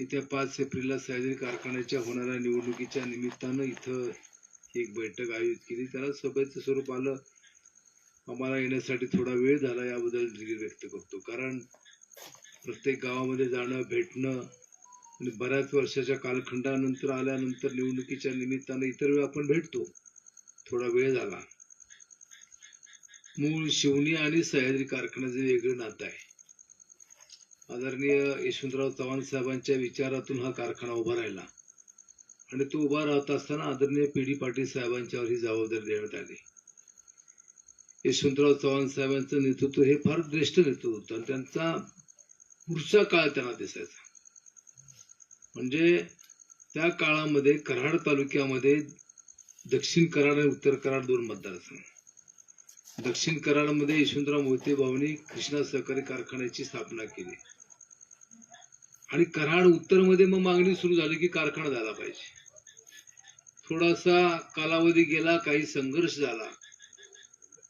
येत्या पाच एप्रिलला सह्याद्री कारखान्याच्या होणाऱ्या निवडणुकीच्या निमित्तानं इथं एक बैठक आयोजित केली. त्याला सभेचं स्वरूप आलं. आम्हाला येण्यासाठी थोडा वेळ झाला याबद्दल दिली व्यक्त करतो. कारण प्रत्येक गावामध्ये जाणं भेटणं आणि बऱ्याच वर्षाच्या कालखंडानंतर आल्यानंतर निवडणुकीच्या निमित्तानं इतर वेळ आपण भेटतो. थोडा वेळ झाला. मूळ शिवणी आणि सह्याद्री कारखान्याचं वेगळं नातं आहे. आदरणीय यशवंतराव चव्हाण साहेबांच्या विचारातून हा कारखाना उभा राहिला. आणि तो उभा राहत असताना आदरणीय पी डी पाटील साहेबांच्यावर ही जबाबदारी देण्यात आली. यशवंतराव चव्हाण साहेबांचं नेतृत्व हे फार ज्येष्ठ नेतृत्व होतं. आणि त्यांचा पुढचा काळ त्यांना दिसायचा. म्हणजे त्या काळामध्ये कराड तालुक्यामध्ये दक्षिण कराड आणि उत्तर कराड दोन मतदारसंघ दक्षिण कराडमध्ये यशवंतराव मोहिते भाऊनी कृष्णा सहकारी कारखान्याची स्थापना केली. आणि कराड उत्तरमध्ये मग मागणी सुरू झाली की कारखाना झाला पाहिजे. थोडासा कालावधी गेला काही संघर्ष झाला.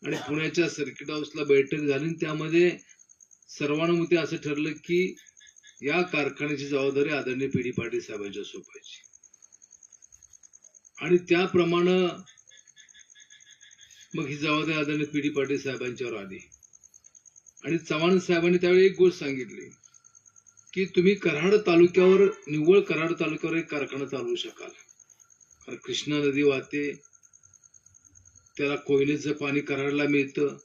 आणि पुण्याच्या सर्किट हाऊसला बैठक झाली आणि त्यामध्ये सर्वानुमते असं ठरलं की या कारखान्याची जबाबदारी आदरणीय पी डी पाटील साहेबांच्या सोपायची आणि त्याप्रमाणे मग ही जबाबदारी आदरणीय पी डी पाटील साहेबांच्यावर आली. आणि चव्हाण साहेबांनी त्यावेळी एक गोष्ट सांगितली. की तुम्ही कराड तालुक्यावर निव्वळ कराड तालुक्यावर एक कारखाना चालवू शकाल. कारण कृष्णा नदी वाहते त्याला कोयनेचं पाणी कराडला मिळतं.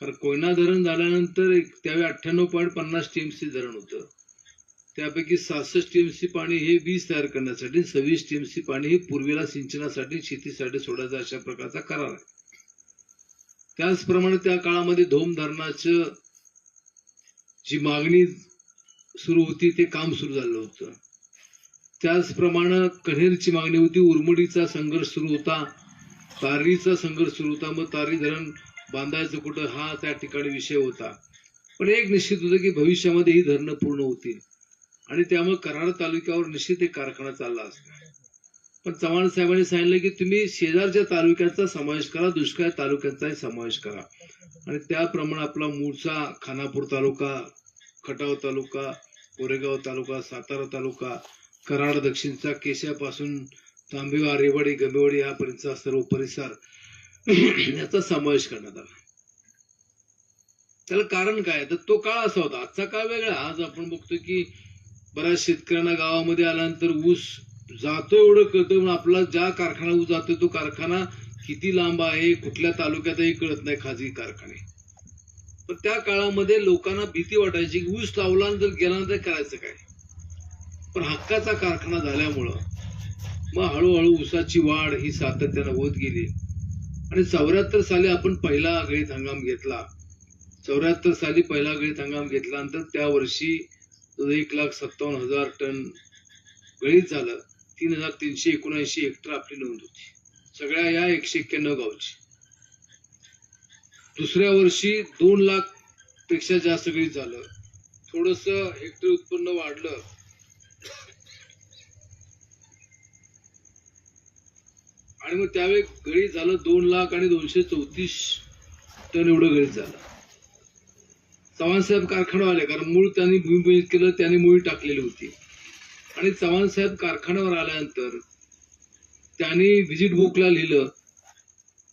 कारण कोयना धरण झाल्यानंतर एक त्यावेळी अठ्ठ्याण्णव पॉईंट पन्नास टीएमसी धरण होतं. त्यापैकी सहासष्ट टीएमसी पाणी हे वीज तयार करण्यासाठी सव्वीस टीएमसी पाणी हे पूर्वेला सिंचनासाठी शेतीसाठी सोडायचं अशा प्रकारचा करार आहे. त्याचप्रमाणे त्या काळामध्ये धोम धरणाचं जी मागणी सुरू होती ते काम सुरू झालं होतं. त्याचप्रमाणे कन्हेरची मागणी होती उरमुडीचा संघर्ष सुरू होता तारीचा संघर्ष सुरू होता. मग तारी धरण बांधायचं कुठं हा त्या ठिकाणी विषय होता. पण एक निश्चित होतं की भविष्यामध्ये ही धरणं पूर्ण होतील. आणि त्यामुळे कराड तालुक्यावर निश्चित एक कारखाना चालला असतो. पण चव्हाण साहेबांनी सांगितलं की तुम्ही शेजारच्या तालुक्याचा समावेश करा दुष्काळ तालुक्यांचाही समावेश करा. आणि त्याप्रमाणे आपला मूळचा खानापूर तालुका खटाव तालुका कोरेगाव तालुका सातारा तालुका कराड दक्षिणचा केशापासून तांबेवा रेवाडी गंबेवाडी यापर्यंतचा सर्व परिसर याचा समावेश करण्यात आला. त्याला कारण काय? तर तो काळ असा होता. आजचा काळ वेगळा. आज आपण बघतो की बऱ्याच शेतकऱ्यांना गावामध्ये आल्यानंतर ऊस जातो एवढं कळतं पण आपला ज्या कारखाना ऊस जातो तो कारखाना किती लांब आहे कुठल्या तालुक्यातही कळत नाही खाजगी कारखाने. पण त्या काळामध्ये लोकांना भीती वाटायची की ऊस लावल्यानंतर गेल्यानंतर करायचं काय? पण हक्काचा कारखाना झाल्यामुळं मग हळूहळू ऊसाची वाढ ही सातत्यानं होत गेली. आणि चौऱ्याहत्तर साली आपण पहिला गळीत हंगाम घेतला. चौऱ्याहत्तर साली पहिला गळीत हंगाम घेतल्यानंतर त्या वर्षी एक लाख सत्तावन्न हजार टन गळीत झालं तीन हजार तीनशे एकोणऐंशी हेक्टर आपली नोंद होती. सगळ्या या एकशे एक्क्याण्णव गावची. दुसऱ्या वर्षी दोन लाखपेक्षा जास्त गळीत झालं. थोडस हेक्टर उत्पन्न वाढलं. आणि मग त्यावेळी गळीत झालं दोन लाख आणि दोनशे चौतीस टन एवढं गळीत झालं. चव्हाणसाहेब कारखानावाले कारण मूळ त्यांनी भूमिपूजित केलं त्यांनी मुळी टाकलेली होती. आणि चव्हाणसाहेब कारखान्यावर आल्यानंतर त्यांनी व्हिजिट बुकला लिहिलं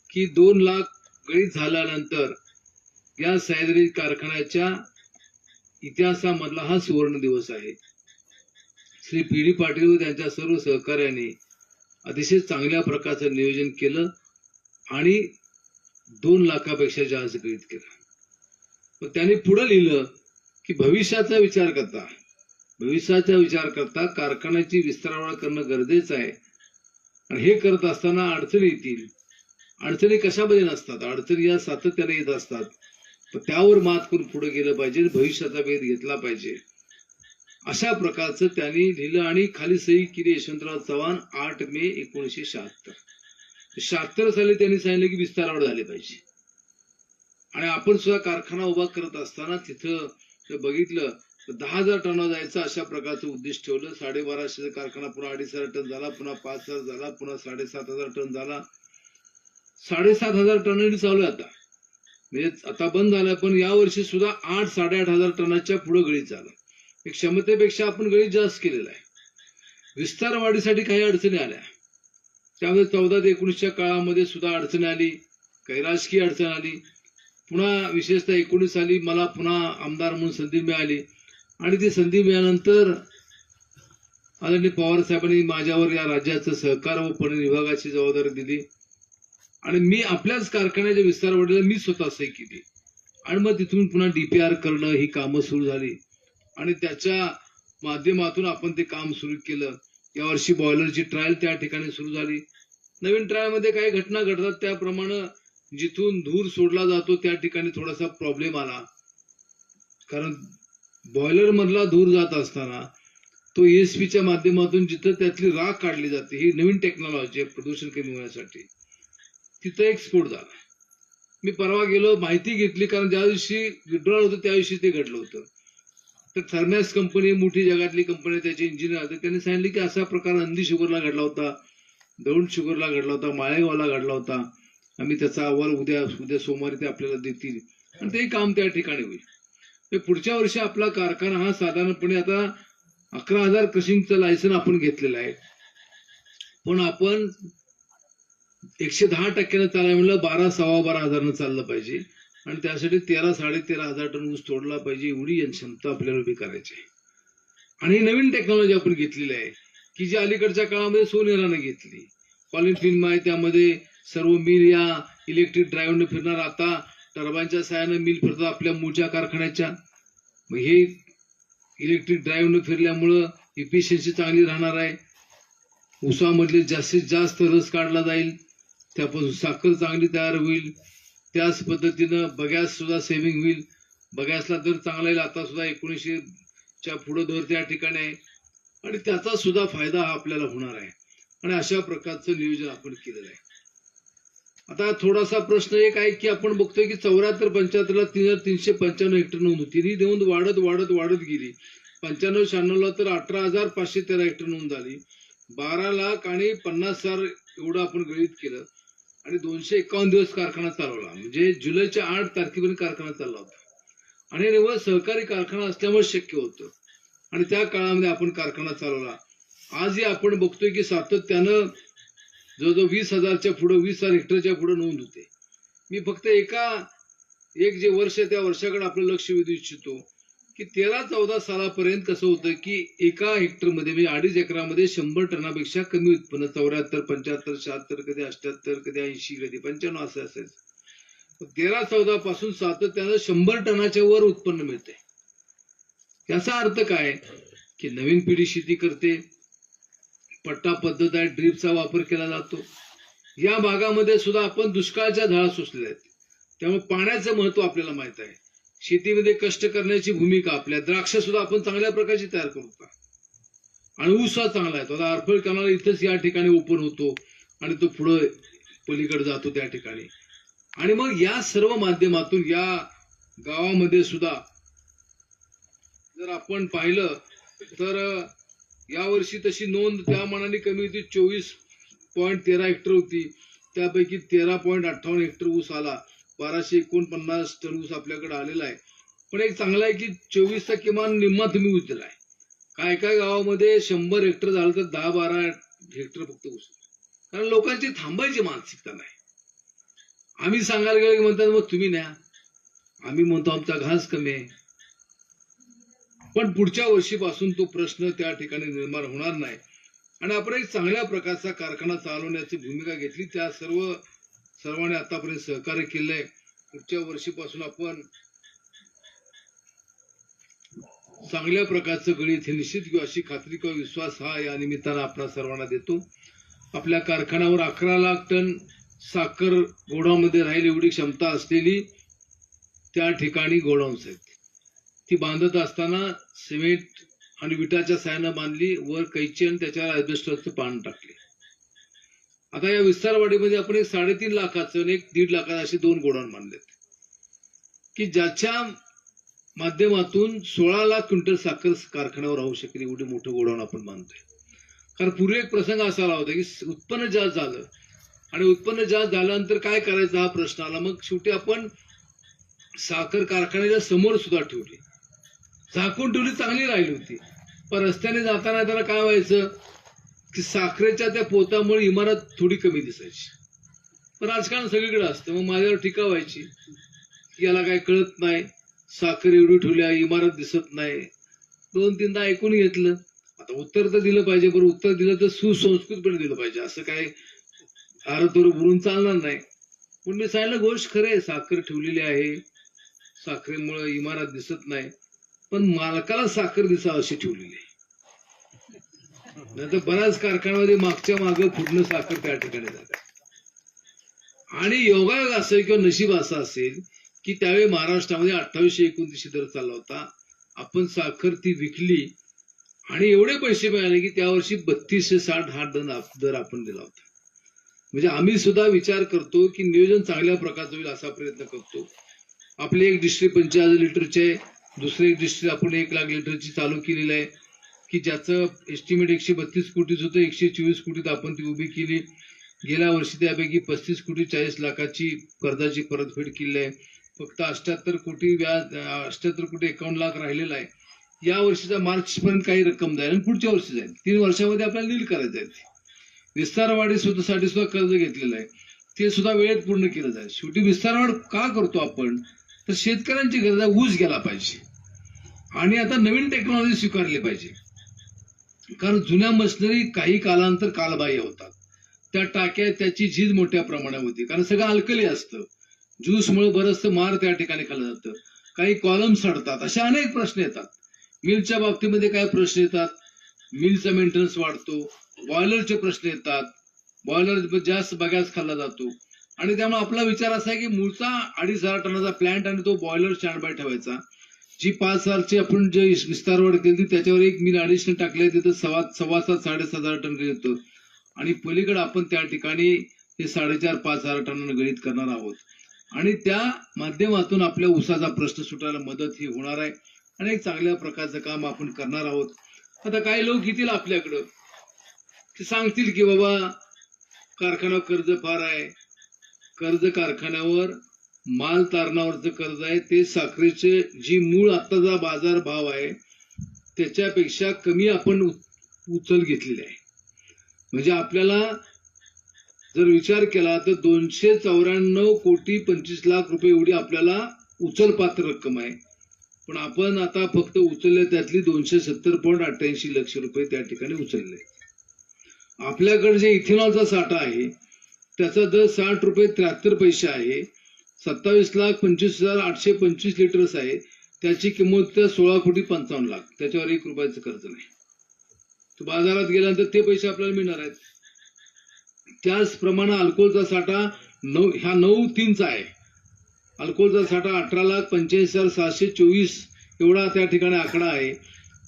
की दोन लाख गळीत झाल्यानंतर या सह्याद्री कारखान्याच्या इतिहासामधला हा सुवर्ण दिवस आहे. श्री पी डी पाटील व त्यांच्या सर्व सहकार्याने अतिशय चांगल्या प्रकारचं नियोजन केलं आणि दोन लाखापेक्षा जास्त गृहित केलं. मग त्यांनी पुढे लिहिलं की भविष्याचा विचार करता. भविष्याचा विचार करता कारखान्याची विस्तारवाढ करणं गरजेचं आहे. आणि हे करत असताना अडचणी येतील. अडचणी कशामध्ये नसतात अडचणी या सातत्याने येत असतात. पण त्यावर मात करून पुढे गेलं पाहिजे भविष्याचा वेध घेतला पाहिजे. अशा प्रकारचं त्यांनी लिहिलं आणि खाली सही केली यशवंतराव चव्हाण आठ मे एकोणीसशे शहात्तर. शहात्तर साली त्यांनी सांगितलं की विस्तारावर झाले पाहिजे. आणि आपण सुद्धा कारखाना उभा करत असताना तिथं बघितलं तर दहा हजार टन जायचं अशा प्रकारचं उद्दिष्ट ठेवलं. साडेबाराशेचा कारखाना पुन्हा अडीच हजार टन झाला पुन्हा पाच हजार झाला पुन्हा साडेसात हजार टन झाला. साडेसात हजार टन चालू आहे आता. म्हणजे आता बंद झाला पण यावर्षी सुद्धा आठ साडेआठ हजार टनाच्या पुढे गळीत एक क्षमतेपेक्षा आपण गळीत जास्त केलेला आहे. विस्तार वाढीसाठी काही अडचणी आल्या. त्यामध्ये चौदा ते एकोणीसच्या काळामध्ये सुद्धा अडचण आली काही राजकीय अडचण आली. पुन्हा विशेषतः एकोणीस साली मला पुन्हा आमदार म्हणून संधी मिळाली. आणि ती संधी मिळाल्यानंतर आदरणीय पवार साहेबांनी माझ्यावर या राज्याचं सहकार व पणन विभागाची जबाबदारी दिली. आणि मी आपल्याच कारखान्याच्या विस्तार मी स्वतः सही केली. आणि मग तिथून पुन्हा डीपीआर करणं ही कामं सुरू झाली. आणि त्याच्या माध्यमातून आपण ते काम सुरू केलं. यावर्षी बॉयलरची ट्रायल त्या ठिकाणी सुरू झाली. नवीन ट्रायलमध्ये काही घटना घडतात त्याप्रमाणे जिथून धूर सोडला जातो त्या ठिकाणी थोडासा प्रॉब्लेम आला. कारण बॉयलर मधला धूर जात असताना तो ईएसपीच्या माध्यमातून जिथं त्यातली राख काढली जाते ही नवीन टेक्नॉलॉजी आहे प्रदूषण कमी होण्यासाठी. तिथं एक स्फोट झाला. मी परवा गेलो माहिती घेतली कारण ज्या दिवशी विड्रॉल होतं त्या दिवशी ते घडलं होतं. तर थर्मॅस कंपनी मोठी जगातली कंपनी त्याचे इंजिनियर होते त्यांनी सांगितले की असा प्रकार नंदी शुगरला घडला होता दौंड शुगरला घडला होता माळेगावला घडला होता. आम्ही त्याचा अहवाल उद्या उद्या सोमवारी ते आपल्याला देतील. आणि ते काम त्या ठिकाणी होईल. पुढच्या वर्षी आपला कारखाना हा साधारणपणे आता अकरा हजार क्रशिंगचं लायसन आपण घेतलेलं आहे. पण आपण एकशे दहा टक्क्यानं चालायला म्हणलं बारा सव्वा बारा हजारनं चाललं पाहिजे. आणि त्यासाठी तेरा साडेतेरा हजार टन ऊस तोडला पाहिजे एवढी क्षमता आपल्याला उभी करायची आहे. आणि ही नवीन टेक्नॉलॉजी आपण घेतलेली आहे की जी अलीकडच्या काळामध्ये सोनेरानं घेतली. कॉलिन फिल्म आहे त्यामध्ये सर्व मिल या इलेक्ट्रिक ड्रायव्हरने फिरणार. आता टर्बाईनच्या सहाय्यानं मिल फिरतात आपल्या मूळच्या कारखान्याच्या. मग हे इलेक्ट्रिक ड्राईव्हने फिरल्यामुळं इफिशियन्सी चांगली राहणार आहे. उसामधले जास्तीत जास्त रस काढला जाईल. त्यापासून साखर चांगली तयार होईल. त्याच पद्धतीनं बगॅस सुद्धा सेव्हिंग होईल. बगॅसला दर चांगला येईल. आता सुद्धा एकोणीशे च्या पुढं दर त्या ठिकाणी आहे. आणि त्याचा सुद्धा फायदा हा आपल्याला होणार आहे. आणि अशा प्रकारचं नियोजन आपण केलेलं आहे. आता थोडासा प्रश्न एक आहे की आपण बघतोय की चौऱ्याहत्तर पंच्याहत्तरला तीन हजार तीनशे पंच्याण्णव हेक्टर नोंद होती. ही नोंद वाढत वाढत वाढत गेली. पंच्याण्णव शहाण्णवला तर अठरा हजार पाचशे तेरा हेक्टर नोंद झाली. बारा लाख आणि पन्नास हजार एवढं आपण गळित केलं. आणि दोनशे एकावन्न दिवस कारखाना चालवला. म्हणजे जुलैच्या आठ तारखेपर्यंत कारखाना चालला होता. आणि निव्वळ सहकारी कारखाना असल्यामुळे शक्य होतं. आणि त्या काळामध्ये आपण कारखाना चालवला. आजही आपण बघतोय की सातत्यानं जवळजवळ वीस हजारच्या पुढे वीस हजार हेक्टरच्या पुढे नोंद होते. मी फक्त एका एक जे वर्ष त्या वर्षाकडे आपलं लक्ष वेधू इच्छितो. की तेरा चौदा सालापर्यंत कसं होतं की एका हेक्टरमध्ये म्हणजे अडीच एकरामध्ये शंभर टनापेक्षा कमी उत्पन्न चौऱ्याहत्तर पंच्याहत्तर शहात्तर कधी अठ्याहत्तर कधी ऐंशी कधी पंच्याण्णव असं असायचं तेरा चौदा पासून सातत्यानं शंभर टनाच्या वर उत्पन्न मिळते याचा अर्थ काय? की नवीन पिढी शेती करते पट्टा पद्धत आहे ड्रीपचा वापर केला जातो. या भागामध्ये सुद्धा आपण दुष्काळाच्या झाडा सुचलेल्या आहेत. त्यामुळे पाण्याचं महत्त्व आपल्याला माहीत आहे. शेतीमध्ये कष्ट करण्याची भूमिका आपल्या द्राक्ष सुद्धा आपण चांगल्या प्रकारची तयार करू का आणि ऊस हा चांगला आहे. तो आता आरफळ कॅनॉल इथंच या ठिकाणी ओपन होतो आणि तो पुढे पलीकडे जातो त्या ठिकाणी. आणि मग या सर्व माध्यमातून या गावामध्ये सुद्धा जर आपण पाहिलं तर यावर्षी तशी नोंद त्या मनाने कमी होती. चोवीस पॉईंट तेरा हेक्टर होती. त्यापैकी तेरा पॉईंट अठ्ठावन्न हेक्टर ऊस आला. बाराशे एकोणपन्नास टन ऊस आपल्याकडे आलेला आहे. पण एक चांगला आहे की चोवीसचा किमान निम्मा तुम्ही ऊस दिलाय. काय काय गावामध्ये शंभर हेक्टर झालं तर दहा बारा हेक्टर फक्त ऊस कारण लोकांची थांबायची मानसिकता नाही. आम्ही सांगायला गेलो की म्हणतात मग तुम्ही न्या. आम्ही म्हणतो आमचा घास कमी आहे. पण पुढच्या वर्षीपासून तो प्रश्न त्या ठिकाणी निर्माण होणार नाही. आणि आपण एक चांगल्या प्रकारचा कारखाना चालवण्याची भूमिका घेतली. त्या सर्व सर्वांनी आतापर्यंत सहकार्य केलंय. पुढच्या वर्षीपासून आपण चांगल्या प्रकारचं गणित हे निश्चित घेऊ अशी खात्री किंवा विश्वास हा या निमित्तानं आपल्या सर्वांना देतो. आपल्या कारखान्यावर अकरा लाख टन साखर गोडाऊनमध्ये राहील एवढी क्षमता असलेली त्या ठिकाणी गोडाऊन्स आहेत. ती बांधत असताना सिमेंट आणि विटाच्या सायानं बांधली वर कैची आणि त्याच्यावर ॲडजस्टरचं पान टाकलं. आता या विस्तारवाडीमध्ये आपण एक साडेतीन लाखाचं आणि एक दीड लाखाचं असे दोन गोडाऊन बांधलेत. की ज्याच्या माध्यमातून सोळा लाख क्विंटल साखर कारखान्यावर राहू शकेल एवढे मोठं गोडाऊन आपण बांधतोय. कारण पूर्वी एक प्रसंग असा आला होता की उत्पन्न जास्त झालं आणि उत्पन्न जास्त झाल्यानंतर काय करायचं हा प्रश्न आला. मग शेवटी आपण साखर कारखान्याच्या समोर सुद्धा ठेवली. झाकून ठेवली चांगली राहिली होती. पण रस्त्याने जाताना त्याला काय व्हायचं? की साखरेच्या त्या पोतामुळे इमारत थोडी कमी दिसायची. पण राजकारण सगळीकडे असतं. मग माझ्यावर टीका व्हायची. याला काय कळत नाही. साखर एवढी ठेवल्या इमारत दिसत नाही. दोन तीनदा ऐकून घेतलं. आता उत्तर तर दिलं पाहिजे बरं उत्तर दिलं तर सुसंस्कृतपणे दिलं पाहिजे. असं काय आरतवर उरून चालणार नाही. पण मी सांगितलं गोष्ट खरे साखर ठेवलेली आहे. साखरेमुळे इमारत दिसत नाही. पण मालकाला साखर दिसा अशी ठेवलेली आहे. नंतर बऱ्याच कारखान्यामध्ये मागच्या माग फुटणं साखर त्या ठिकाणी जात. आणि योगायोग असेल किंवा नशीब असं असेल की त्यावेळी महाराष्ट्रामध्ये अठ्ठावीसशे एकोणतीसशे दर चालला होता. आपण साखर ती विकली आणि एवढे पैसे मिळाले की त्या वर्षी बत्तीसशे साठ हा दर दर आपण दिला होता. म्हणजे आम्ही सुद्धा विचार करतो की नियोजन चांगल्या प्रकारचं होईल असा प्रयत्न करतो. आपले एक डिस्ट्री पंचेचाळीस लिटरचे दुसरे एक डिस्ट्री आपण एक लाख लिटरची चालू केलेलं आहे. की ज्याचं एस्टिमेट एकशे बत्तीस कोटीच होतं एकशे चोवीस कोटीत आपण ती उभी केली. गेल्या वर्षी त्यापैकी पस्तीस कोटी चाळीस लाखाची कर्जाची परतफेड केली आहे. फक्त अष्ट्याहत्तर कोटी व्याज अष्ट्याहत्तर कोटी एकावन्न लाख राहिलेला आहे. या वर्षीचा मार्चपर्यंत काही रक्कम जाईल आणि पुढच्या वर्षी जाईल. तीन वर्षामध्ये आपल्याला डील करायचं आहे ते. विस्तारवाढी सुद्धा साठी सुद्धा कर्ज घेतलेलं आहे. ते सुद्धा वेळेत पूर्ण केलं जाईल. शेवटी विस्तारवाढ का करतो आपण? तर शेतकऱ्यांची गरज आहे, ऊस गेला पाहिजे. आणि आता नवीन टेक्नॉलॉजी स्वीकारली पाहिजे. कारण जुन्या मशिनरी काही कालांतर कालबाह्य होतात. त्या टाक्या त्याची झीज मोठ्या प्रमाणात होती. कारण सगळं अल्कली असतं. ज्यूसमुळे बरंचसं मार त्या ठिकाणी खाल्लं जातं. काही कॉलम सडतात. असे अनेक प्रश्न येतात. मिलच्या बाबतीमध्ये काय प्रश्न येतात? मिलचा मेंटेनन्स वाढतो. बॉयलरचे प्रश्न येतात. बॉयलर जास्त बगॅस खाल्ला जातो. आणि त्यामुळे आपला विचार असा आहे की मूळचा अडीच हजार टनाचा प्लांट आणि तो बॉयलर स्टँड बाय ठेवायचा. जी पाच हजारची आपण जे विस्तारवाढ केली त्याच्यावर एक मिल अडिशनल टाकले तिथं सव्वा सव्वा सात साडेसात हजार टन येतो आणि पलीकडे आपण त्या ठिकाणी हे साडेचार पाच हजार टनानं गळीत करणार आहोत. आणि त्या माध्यमातून आपल्या उसाचा प्रश्न सुटायला मदत ही होणार आहे. आणि एक चांगल्या प्रकारचं काम आपण करणार आहोत. आता काही लोक येतील आपल्याकडं. ते सांगतील की बाबा कारखाना कर्ज फार आहे. कर्ज कारखान्यावर माल तारणावरचं कर्ज आहे ते साखरेचे जी मूळ आत्ताचा बाजार भाव आहे त्याच्यापेक्षा कमी आपण उचल घेतलेली आहे. म्हणजे आपल्याला जर विचार केला तर दोनशे चौऱ्याण्णव कोटी पंचवीस लाख रुपये एवढी आपल्याला उचल पात्र रक्कम आहे. पण आपण आता फक्त उचलले त्यातली दोनशे सत्तर पॉईंट अठ्ठ्याऐंशी लक्ष रुपये त्या ठिकाणी उचलले. आपल्याकडे जे इथेनॉलचा साठा आहे त्याचा दर साठ रुपये त्र्याहत्तर पैसे आहे. सत्तावीस लाख पंचवीस हजार आठशे पंचवीस लिटर्स आहे. त्याची किंमत त्या सोळा कोटी पंचावन्न लाख. त्याच्यावर एक रुपयाचं कर्ज नाही. तो बाजारात गेल्यानंतर ते पैसे आपल्याला मिळणार आहेत. त्याचप्रमाणे अल्कोहोलचा साठा नऊ ह्या नऊ तीनचा आहे. अल्कोहोलचा साठा अठरा लाख पंच्याऐंशी हजार सहाशे चोवीस एवढा त्या ठिकाणी आकडा आहे.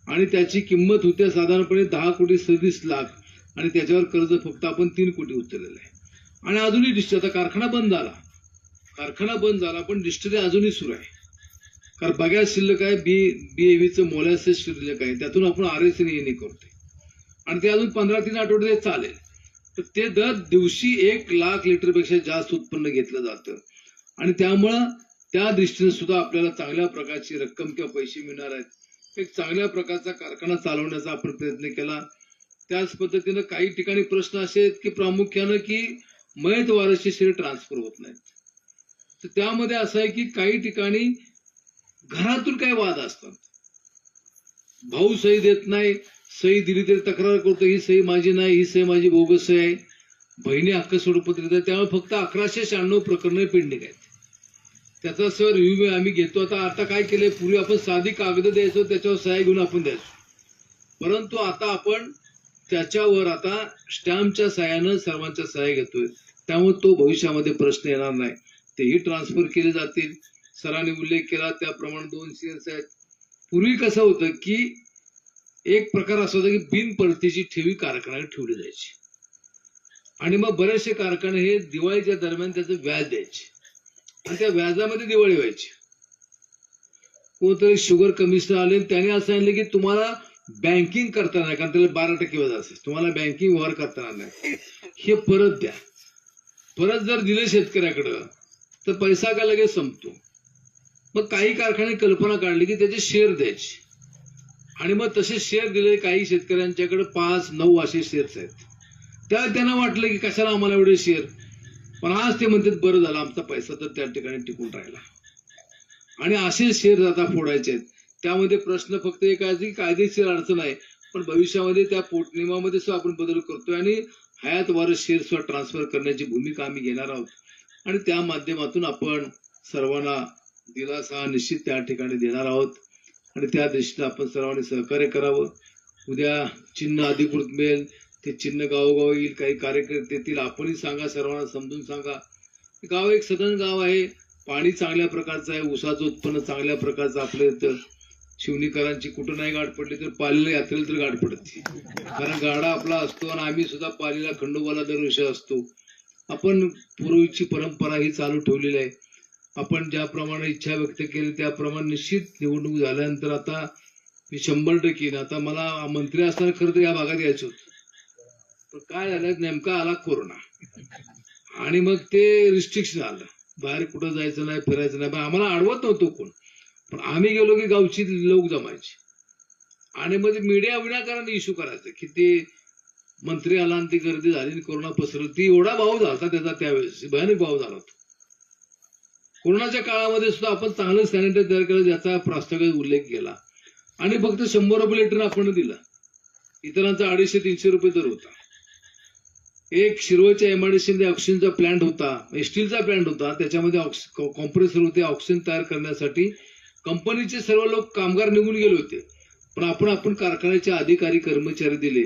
आणि त्याची किंमत होते साधारणपणे दहा कोटी सदतीस लाख. आणि त्याच्यावर कर्ज फक्त आपण तीन कोटी उचललेलं आहे. आणि अजूनही डिस्ट्री आता कारखाना बंद झाला. कारखाना बंद झाला पण डिस्टरी अजूनही सुरू आहे. कारण बघ्या शिल्लक आहे बी बी बीएव्हीचं मोलॅसेस शिल्लक आहे त्यातून आपण आर एस येणे करतोय आणि ते अजून पंधरा तीन आठवडे चालेल. तर ते दर दिवशी एक लाख लिटरपेक्षा जास्त उत्पन्न घेतलं जातं. आणि त्यामुळं त्या दृष्टीने सुद्धा आपल्याला चांगल्या प्रकारची रक्कम किंवा पैसे मिळणार आहेत. एक चांगल्या प्रकारचा कारखाना चालवण्याचा आपण प्रयत्न केला. त्याच पद्धतीनं काही ठिकाणी प्रश्न असे आहेत की प्रामुख्यानं की मयत वारसचे शरीर ट्रान्सफर होत नाहीत. तर त्यामध्ये असं आहे की काही ठिकाणी घरातून काही वाद असतात. भाऊ सही देत नाही सही दिली तरी तक्रार करतो ही सही माझी नाही ही सही माझी बोगस सही आहे. बहिणी हक्क सोडपत्र देतात त्यामुळे फक्त अकराशे शहाण्णव प्रकरणे पेंडिंग आहेत. त्याचा सर रिव्ह्यू आम्ही घेतो. आता आता काय केलंय? पूर्वी आपण साधी कागद द्यायचो त्याच्यावर सह्या घेऊन आपण द्यायचो. परंतु आता आपण त्याच्यावर आता स्टॅम्पच्या सहाय्यानं सर्वांच्या सहाय्या घेतोय. त्यामुळे तो भविष्यामध्ये प्रश्न येणार नाही. तेही ट्रान्सफर केले जातील. सरांनी उल्लेख केला त्याप्रमाणे दोन शेअर्स आहेत. पूर्वी कसं होतं की एक प्रकार असा होता की बिनपरतीची ठेवी कारखान्यात ठेवली जायची. आणि मग बरेचसे कारखाने हे दिवाळीच्या दरम्यान त्याचं व्याज द्यायचे. आणि त्या व्याजामध्ये दिवाळी व्हायची. कोणतरी शुगर कमिशनर आले त्याने असं सांगितलं की तुम्हाला बँकिंग करता नाही कारण त्याला बारा टक्के व्याज असेल. तुम्हाला बँकिंग व्यवहार करता नाही. हे परत द्या. परत जर दिलं शेतकऱ्याकडं तर पैसा का लगेच संपतो? मग काही कारखाने कल्पना काढली की त्याचे शेअर द्यायचे. आणि मग तसे शेअर दिले काही शेतकऱ्यांच्याकडे पाच नऊ असे शेअर्स आहेत. त्या त्यांना वाटलं की कशाला आम्हाला एवढे शेअर पण आज ते म्हणतात बरं झालं आमचा पैसा तर त्या ठिकाणी टिकून राहिला. आणि असे शेअर आता फोडायचे आहेत. त्यामध्ये प्रश्न फक्त एक आहे की कायदेशीर अडचण आहे पण भविष्यामध्ये त्या पोटनियमामध्ये सुद्धा आपण बदल करतोय आणि हयात वारस शेअर सुद्धा ट्रान्सफर करण्याची भूमिका आम्ही घेणार आहोत. आणि त्या माध्यमातून आपण सर्वांना दिलासा निश्चित त्या ठिकाणी देणार आहोत. आणि त्या दिशेने आपण सर्वांनी सहकार्य करावं. उद्या चिन्ह अधिकृत मिळेल. ते चिन्ह गावोगाव येईल. काही कार्यकर्ते येतील आपणही सांगा सर्वांना समजून सांगा. गाव एक सदन गाव आहे. पाणी चांगल्या प्रकारचं आहे. ऊसाचं उत्पन्न चांगल्या प्रकारचं आपल्या इथं शिवणीकरांची कुठं नाही गाठ पडली तर पालीला यात्रेला तर गाठ पडते. कारण गाडा आपला असतो आणि आम्ही सुद्धा पालीला खंडोबाला दरवर्षी असतो. आपण पूर्वीची परंपरा ही चालू ठेवलेली आहे. आपण ज्याप्रमाणे इच्छा व्यक्त केली त्याप्रमाणे निश्चित निवडणूक झाल्यानंतर आता मी शंभर टक्के आता मला मंत्री असताना खरं तर या भागात यायचं होतं. पण काय झालं नेमका आला कोरोना. आणि मग ते रिस्ट्रिक्शन आलं. बाहेर कुठं जायचं नाही फिरायचं नाही पण आम्हाला अडवत नव्हतो कोण. पण आम्ही गेलो की गावची लोक जमायचे. आणि मग मीडिया विनाकारण इश्यू करायचं की ते मंत्री आला आणि ती गर्दी झाली आणि कोरोना पसरली. ती एवढा भाव झाला होता त्याचा त्यावेळेस. भयानक भाव झाला होता. कोरोनाच्या काळामध्ये सुद्धा आपण चांगलं सॅनिटाईज तयार केलं ज्याचा प्रास्ताविक उल्लेख केला. आणि फक्त शंभर रुपये लिटर आपण दिलं. इतरांचा अडीचशे तीनशे रुपये दर होता. एक शिरोच्या एमआयडीसी मध्ये ऑक्सिजनचा प्लांट होता. स्टीलचा प्लांट होता. त्याच्यामध्ये कॉम्प्रेसर होते. ऑक्सिजन तयार करण्यासाठी कंपनीचे सर्व लोक कामगार निघून गेले होते. पण आपण आपण कारखान्याचे अधिकारी कर्मचारी दिले.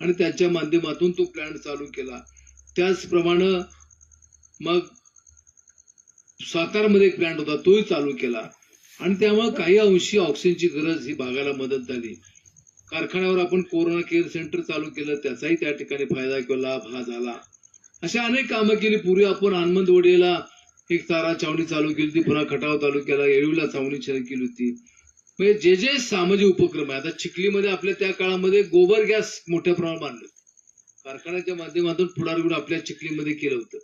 आणि त्याच्या माध्यमातून तो प्लॅन चालू केला. त्याचप्रमाणे मग सातारमध्ये एक प्लांट होता तोही चालू केला. आणि त्यामुळे काही अंशी ऑक्सिजनची गरज ही भागाला मदत झाली. कारखान्यावर आपण कोरोना केअर सेंटर चालू केलं त्याचाही त्या ठिकाणी फायदा किंवा लाभ हा झाला. अशा अनेक कामं केली. पूर्वी आपण हनुमंतवाडीला एक तारा छावणी चालू केली होती पुन्हा खटाव चालू केला येळीला छावणी केली होती. म्हणजे जे जे सामाजिक उपक्रम आहे आता चिखलीमध्ये आपल्या त्या काळामध्ये गोबर गॅस मोठ्या प्रमाणात बांधलं कारखान्याच्या माध्यमातून पुढार घेऊन आपल्या चिखलीमध्ये केलं होतं.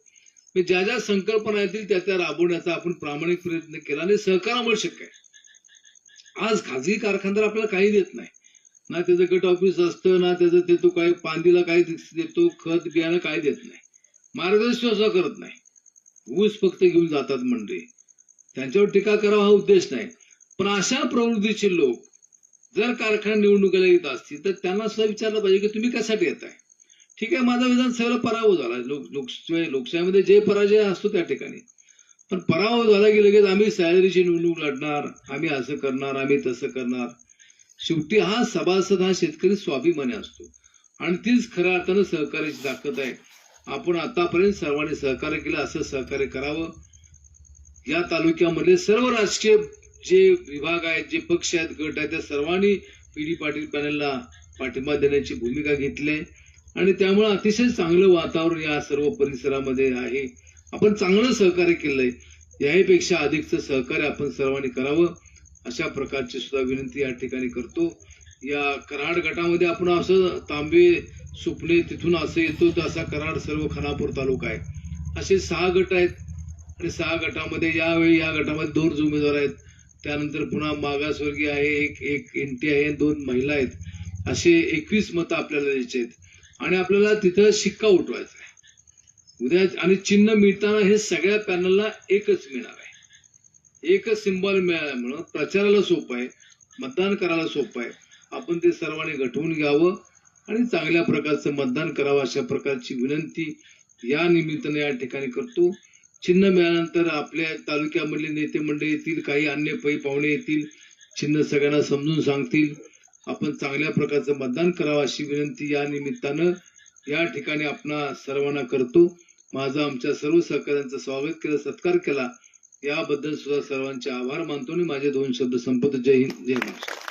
म्हणजे ज्या ज्या संकल्पना येतील त्या त्या राबवण्याचा आपण प्रामाणिक प्रयत्न केला आणि सहकारामुळे शक्य आहे. आज खाजगी कारखानदार आपल्याला काही देत नाही. ना त्याचं गट ऑफिस असतं ना त्याचं ते तो काही पांदीला काही देतो खत बियाणं काही देत नाही. मार्गदर्शन असं करत नाही. ऊस फक्त घेऊन जातात मंडळी. त्यांच्यावर टीका करावा हा उद्देश नाही. पण अशा प्रवृत्तीचे लोक जर कारखाना निवडणुकीला येत असतील तर त्यांना सुद्धा विचारलं पाहिजे की तुम्ही कशासाठी येत आहे ठीक आहे माझा विधानसभेला पराभव झाला. लोक लोकशाही लोकशाहीमध्ये जे पराजय असतो त्या ठिकाणी. पण पराभव झाला की लगेच आम्ही सॅलरीची निवडणूक लढणार आम्ही असं करणार आम्ही तसं करणार. शेवटी हा सभासद हा शेतकरी स्वाभिमानी असतो. आणि तीच खऱ्या अर्थानं सहकार्याची ताकद आहे. आपण आतापर्यंत सर्वांनी सहकार्य केलं असं सहकार्य करावं. या तालुक्यामधले सर्व राजकीय जे विभाग आहेत जे पक्ष आहेत गट आहेत त्या सर्वांनी पीडी पाटील पॅनलला पाठिंबा देण्याची भूमिका घेतली आहे. आणि त्यामुळे अतिशय चांगलं वातावरण या सर्व परिसरामध्ये आहे. आपण चांगलं सहकार्य केलंय. याहीपेक्षा अधिकचं सहकार्य आपण सर्वांनी करावं अशा प्रकारची सुद्धा विनंती या ठिकाणी करतो. या कराड गटामध्ये आपण असं तांबे सुपणे तिथून असं येतो तर असा कराड सर्व खानापूर तालुका आहे. असे सहा गट आहेत. आणि सहा गटामध्ये यावेळी या गटामध्ये दोन उमेदवार आहेत. त्यानंतर पुन्हा मागासवर्गीय आहे एक एक एनटी आहे दोन महिला आहेत. असे एकवीस मतं आपल्याला द्यायचे आहेत. आणि आपल्याला तिथं शिक्का उठवायचा आहे. उद्या आणि चिन्ह मिळताना हे सगळ्या पॅनलला एकच मिळणार आहे. एकच सिम्बॉल मिळाल्यामुळं प्रचाराला सोपं आहे मतदान करायला सोपं आहे. आपण ते सर्वांनी गठवून घ्यावं आणि चांगल्या प्रकारचं मतदान करावं अशा प्रकारची विनंती या निमित्ताने या ठिकाणी करतो. चिन्ह मिळाल्यानंतर आपल्या तालुक्यामधले नेते मंडळी येतील काही अन्य पै पाहुणे येतील चिन्ह सगळ्यांना समजून सांगतील. आपण चांगल्या प्रकारचं मतदान करावं अशी विनंती या निमित्तानं या ठिकाणी आपणा सर्वांना करतो. माझं आमच्या सर्व सहकाऱ्यांचं स्वागत केलं सत्कार केला. याबद्दल सुद्धा सर्वांचे आभार मानतो आणि माझे दोन शब्द संपत जय हिंद जय महाराष्ट्र.